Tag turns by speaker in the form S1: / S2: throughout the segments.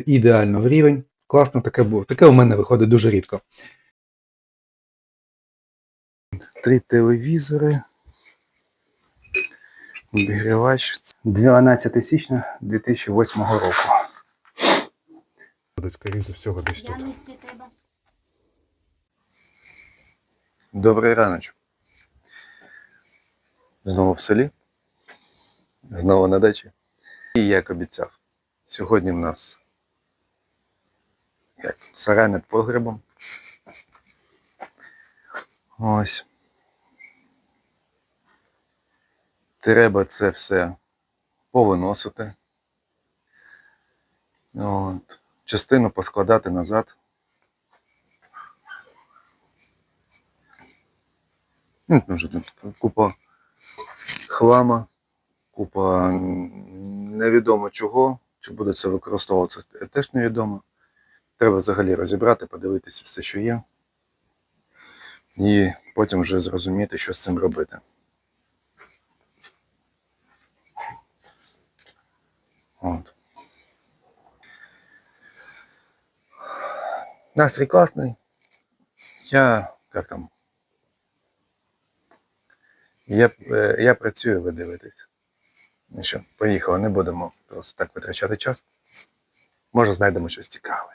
S1: ідеально в рівень. Класно таке було. Таке у мене виходить дуже рідко. Три телевізори. Обігрівач. 12 січня 2008 року. Будуть, скоріш за всього, десь тут.
S2: Добрий раночок. Знову в селі. Знову на дачі. І як обіцяв, сьогодні в нас сарай над погребом. Ось. Треба це все повиносити. От. Частину поскладати назад. Ну, що тут купа хлама, купа невідомо чого, чи буде це використовуватися, теж невідомо. Треба взагалі розібрати, подивитися все, що є. І потім вже зрозуміти, що з цим робити. От. Настрій класний. Я як там? Я, е, я працюю, ви дивитесь. Ну що, поїхали, не будемо просто так витрачати час. Може, знайдемо щось цікаве.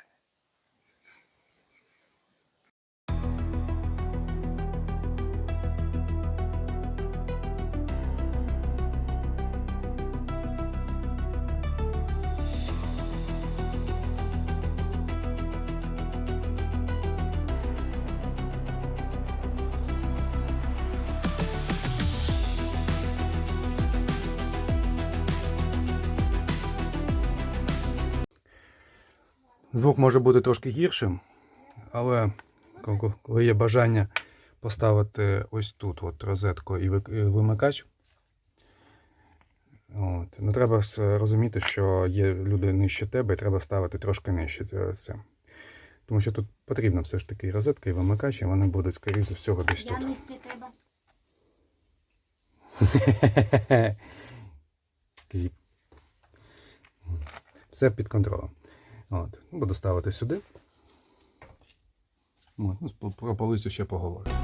S1: Звук може бути трошки гіршим, але коли- є бажання поставити ось тут от розетку і вимикач, от, ну, треба розуміти, що є люди нижче тебе, і треба ставити трошки нижче це. Тому що тут потрібна все ж таки і розетка і вимикач, і вони будуть, скоріш за всього, десь тут.
S3: Явності треба.
S1: Все під контролем. От. Буду ставити сюди. От. Ну, про- полицю ще поговоримо.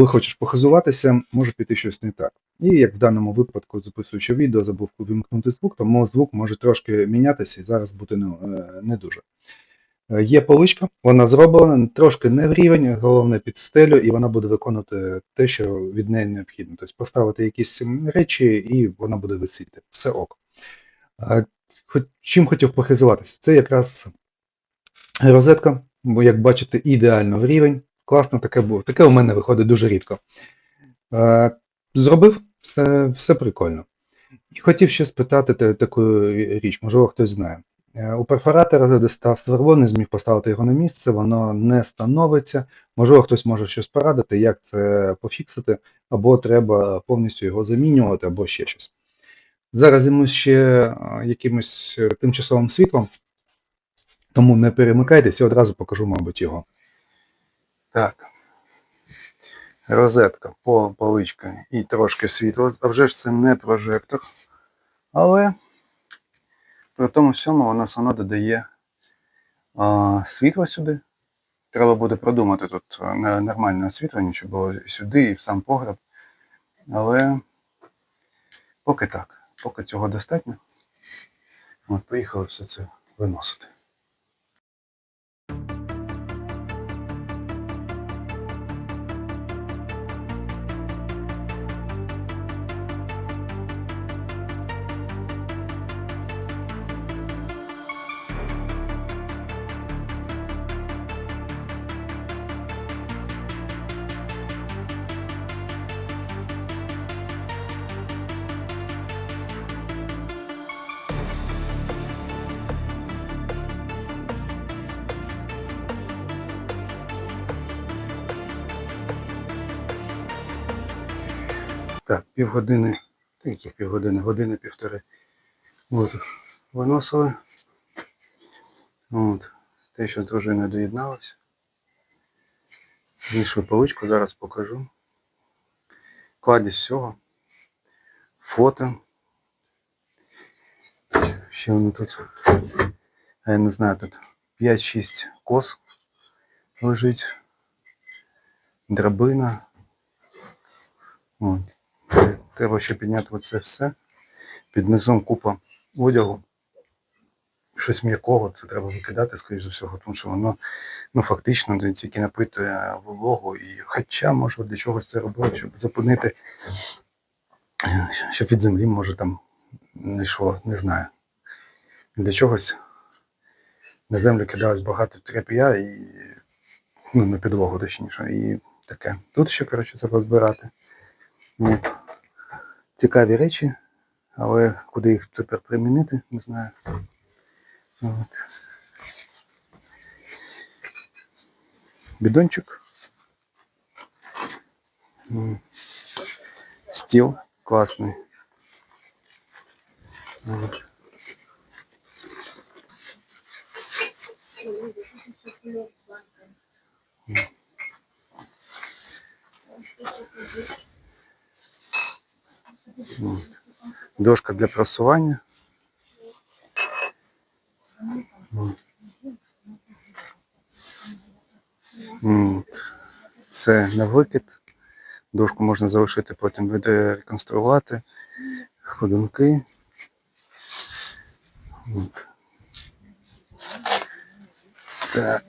S1: Коли хочеш похизуватися, може піти щось не так. І як в даному випадку, записуючи відео, забув увімкнути звук, тому звук може трошки мінятися і зараз бути не, е, не дуже. Е, Є поличка, вона зроблена трошки не в рівень, головне під стелю, і вона буде виконувати те, що від неї необхідно. Тобто поставити якісь речі, і вона буде висіти. Все ок. Е, Чим хотів похизуватися? Це якраз розетка, бо як бачите, ідеально в рівень. Класно таке було. Таке у мене виходить дуже рідко. Е, Зробив, все, все прикольно. І хотів ще спитати та- таку річ, можливо, хтось знає. Е, У перфоратора, де став сверло, не зміг поставити його на місце, воно не становиться. Можливо, хтось може щось порадити, як це пофіксити, або треба повністю його замінювати, або ще щось. Зараз займусь ще е, якимось е, тимчасовим світлом, тому не перемикайтесь і одразу покажу, мабуть, його.
S2: Так. Розетка, по- поличка і трошки світло. А вже ж це не прожектор. Але при тому всьому воно все одно додає а, світло сюди. Треба буде продумати тут нормальне освітлення, щоб було сюди, і в сам погреб. Але поки так, поки цього достатньо. От, поїхали все це виносити. Так, півгодини Тільки півгодини, години, півтори. От. Виносили. От. Те, що з дружиною доєдналося. Знайшли поличку, зараз покажу. Кладість всього. Фото. Ще воно тут. Я не знаю, тут 5-6 кос лежить. Драбина. От. Треба ще підняти оце все. Під низом купа одягу. Щось м'якого, це треба викидати, скоріш за всього, тому що воно ну, фактично тільки напитує вологу. І хоча, може, для чогось це робили, щоб зупинити, щоб від землі, може, там не йшло, не знаю. Для чогось на землю кидалось багато тряп'я і ну, на підлогу точніше. І таке. Тут ще, коротше, це розбирати. От. Цікаві речі, але куди їх тепер примінити, не знаю. От. Бідончик. Стіл класний. От. От. Дошка для просування. Це на викид. Дошку можна залишити, потім реконструювати. Ходунки. От. Так.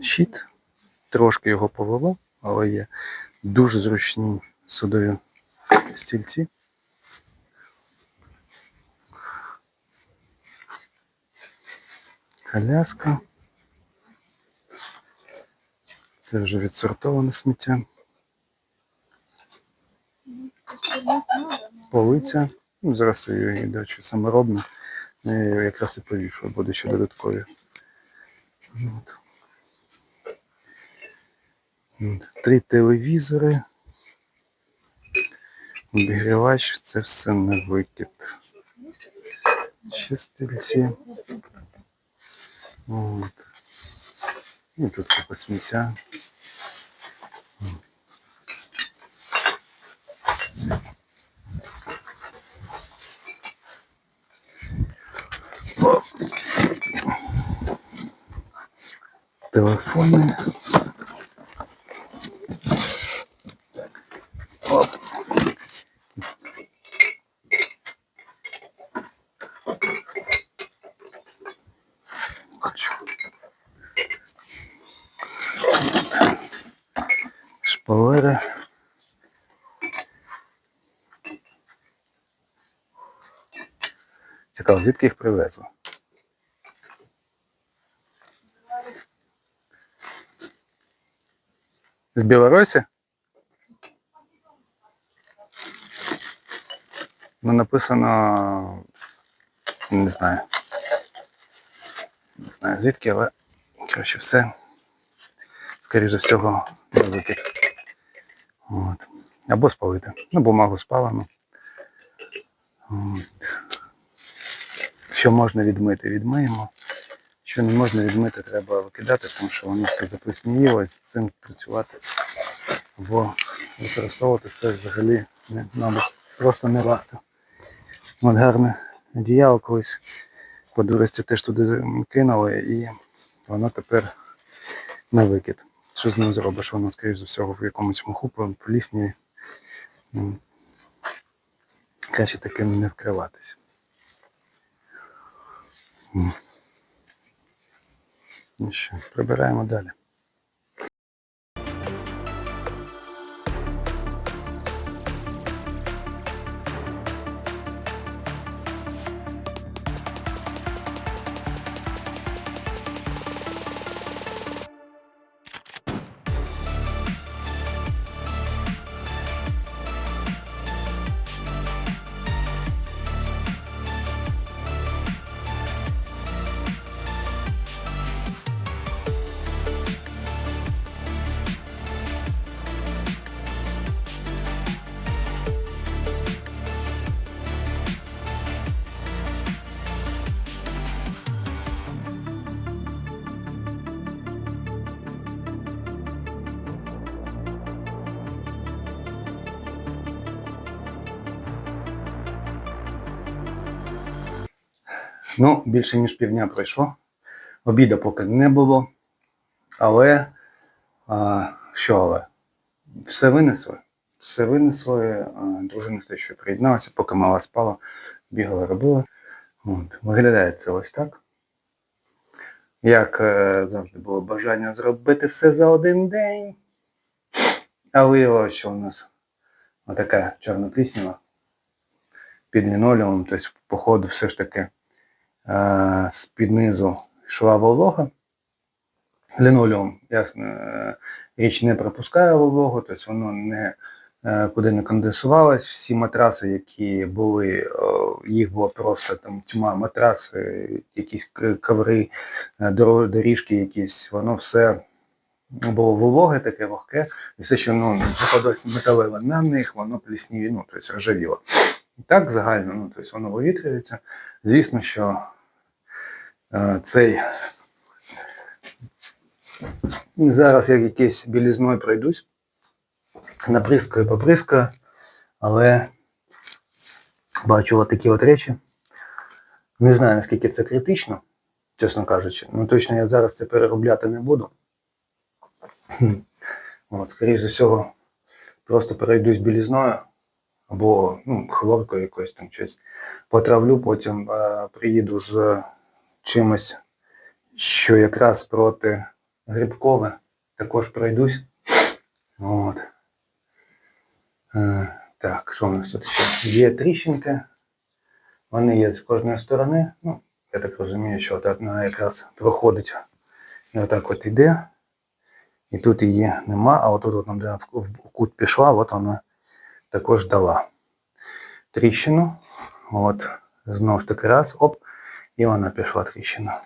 S2: Щит. Трошки його повело, але є дуже зручні судові стільці. Коляска. Це вже відсортоване сміття. Полиця. Ну, зараз її, до речі, саморобна. Якраз і повішу, буде ще додаткові. От. Три телевізори. Обігрівач, це все на викид. Ще стільці. От. І тут купа сміття. Телефони. Шпалери. Цікаво, звідки їх привезли? З Білорусі? Ну, написано. Не знаю. Не знаю звідки, але коротше все. Скоріше всього, на викид. От. Або спалити. Ну, бумагу спалено. От. Що можна відмити, відмиємо. Що не можна відмити, треба викидати, тому що воно все заплесніло, з цим працювати. Або використовувати це взагалі не, мабуть, просто не варто. От гарне одіяло колись по дурості теж туди кинули і воно тепер на викид. Що з ним зробиш? Воно, скоріш за всього, в якомусь муху полісні. Ну, Краще таким не вкриватись. Ну прибираємо далі. Ну, більше ніж півдня пройшло. Обіда поки не було. Але а, що але? Все винесли. Все винесли. Дружина те, що приєдналася, поки мала спала, бігала, робила. От. Виглядає це ось так. Як е, завжди було бажання зробити все за один день. А виявилося, що у нас отака чорна пліснява під лінолеумом, тобто, походу, все ж таки з-під низу йшла волога. Лінолеум, ясно, е, річ не пропускає вологу, тобто воно не е, куди не конденсувалось. Всі матраси, які були, е, їх було просто там тьма, матраси, якісь коври, е, доріжки якісь, воно все було вологе, таке вогке, і все, що ну, заходилось металеве на них, воно плісніві, ну, тобто ржавіло. І так загально, ну, тобто воно вивітрюється. Звісно, що е, цей зараз я якийсь білізною пройдусь, наприскаю, поприскаю, але бачу от такі от речі. Не знаю, наскільки це критично, чесно кажучи. Ну точно я зараз це переробляти не буду. От, скоріш за всього, просто перейдусь білізною або ну, хлоркою якоюсь там щось потравлю, потім е, приїду з чимось, що якраз проти грибкове, також пройдусь. От. Е, так, що у нас тут ще? Є тріщинки. Вони є з кожної сторони. Ну, я так розумію, що от одна якраз проходить і отак от іде. І тут її нема, а отут от, в, в кут пішла, от вона також дала тріщину. От, знову ж таки раз, оп, і вона пішла тріщина.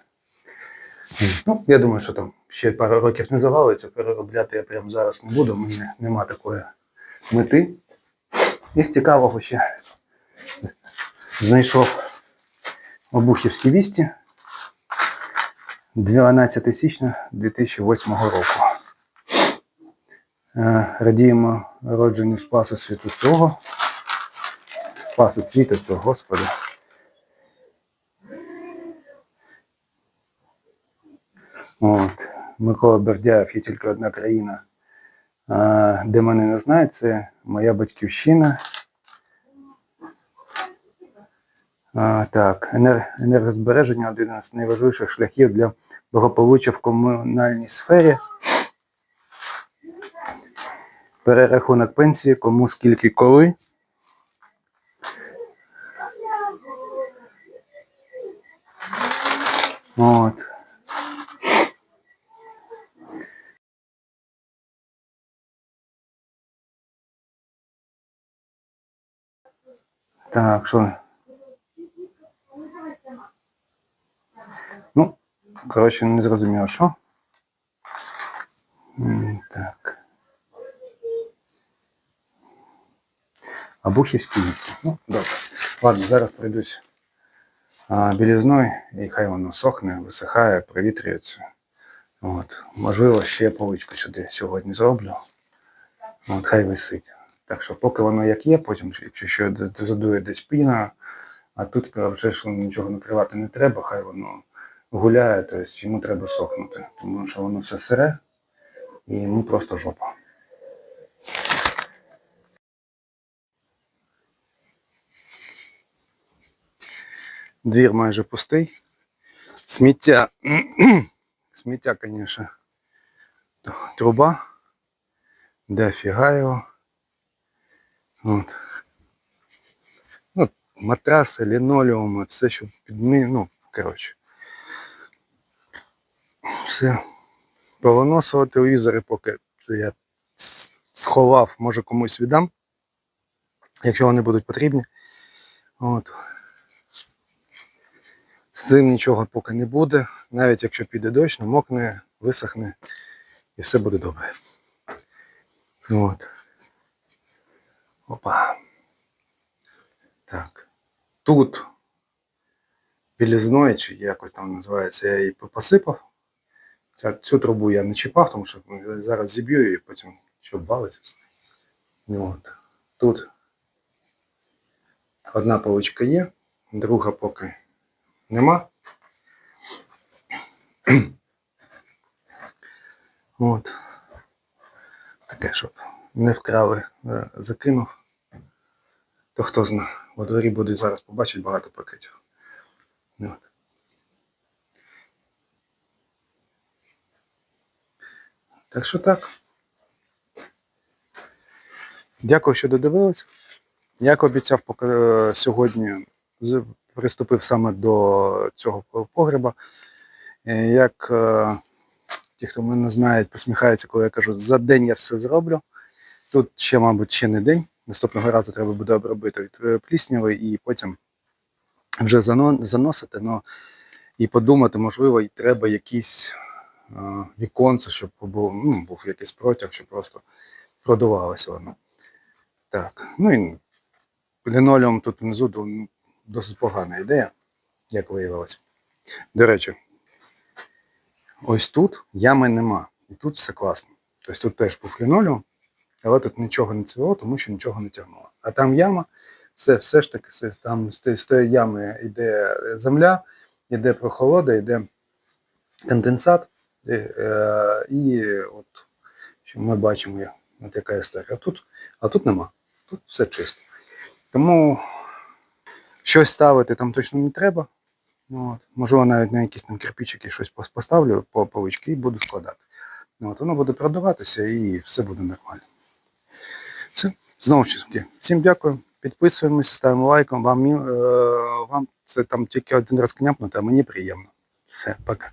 S2: Ну, я думаю, що там ще пару років не завалиться, переробляти я прямо зараз не буду, мене нема такої мети. І з цікавого ще знайшов обухівські вісті 12 січня 2008 року. Е, Радіємо народженню Спасу світу цього. Спасу світу цього, Господи. От. Микола Бердяєв є тільки одна країна, де мене не знають, це моя батьківщина. Так, енергозбереження один з найважливіших шляхів для благополуччя в комунальній сфері. Перерахунок пенсії, кому скільки коли. От. Так, що? Ну, коротше, не зрозуміло, що. М, Так. Абухівський місті. Ну, добре. Ладно, зараз пройдусь а, білізною, і хай воно сохне, висихає, провітрюється. От. Можливо, ще поличку сюди сьогодні зроблю. От, хай висить. Так що поки воно як є, потім, якщо що задує десь піна, а тут вже ж нічого накривати не треба, хай воно гуляє, тобто йому треба сохнути, тому що воно все сире і йому просто жопа. Двір майже пустий. Сміття. Сміття, звісно. Труба. Де фіга його. От. Ну, матраси, лінолеуми, все, що під ним, ну, коротше. Все. Повиносило телевізори, поки це я сховав, може комусь віддам, якщо вони будуть потрібні. От. З цим нічого поки не буде. Навіть якщо піде дощ, намокне, висохне і все буде добре. От. Опа. Так. Тут білізною, чи якось там називається, я її посипав. Ця, цю трубу я не чіпав, тому що зараз зіб'ю її, потім що обвалиться. все. От. Тут одна поличка є, друга поки Нема? От. Таке, щоб не вкрали, е, закинув. То хто знає, во дворі будуть зараз побачить багато пакетів. От. Так що так. Дякую, що додивились. Як обіцяв, е, сьогодні приступив саме до цього погреба. Е, Як ті, хто мене знають, посміхаються, коли я кажу, за день я все зроблю. Тут ще, мабуть, ще не день. Наступного разу треба буде обробити від е, плісняви і потім вже заносити. Ну, і подумати, можливо, і треба якісь е, віконце, щоб був, ну, був якийсь протяг, щоб просто продувалося воно. Так, ну і лінолеум тут внизу досить погана ідея, як виявилось. До речі, ось тут ями нема. І тут все класно. Тобто тут теж був лінолеум, але тут нічого не цвіло, тому що нічого не тягнуло. А там яма, все, все ж таки, все, там з з тієї ями йде земля, йде прохолода, йде конденсат. І, е, і от що ми бачимо, от яка історія. А тут, а тут нема. Тут все чисто. Тому щось ставити там точно не треба. Ну, От. Можливо, навіть на якісь там кирпичики щось поставлю по полички і буду складати. Ну, От, воно буде продаватися і все буде нормально. Все. Знову ж таки, всім дякую. Підписуємося, ставимо лайком. Вам, е, вам це там тільки один раз княпнути, а мені приємно. Все, пока.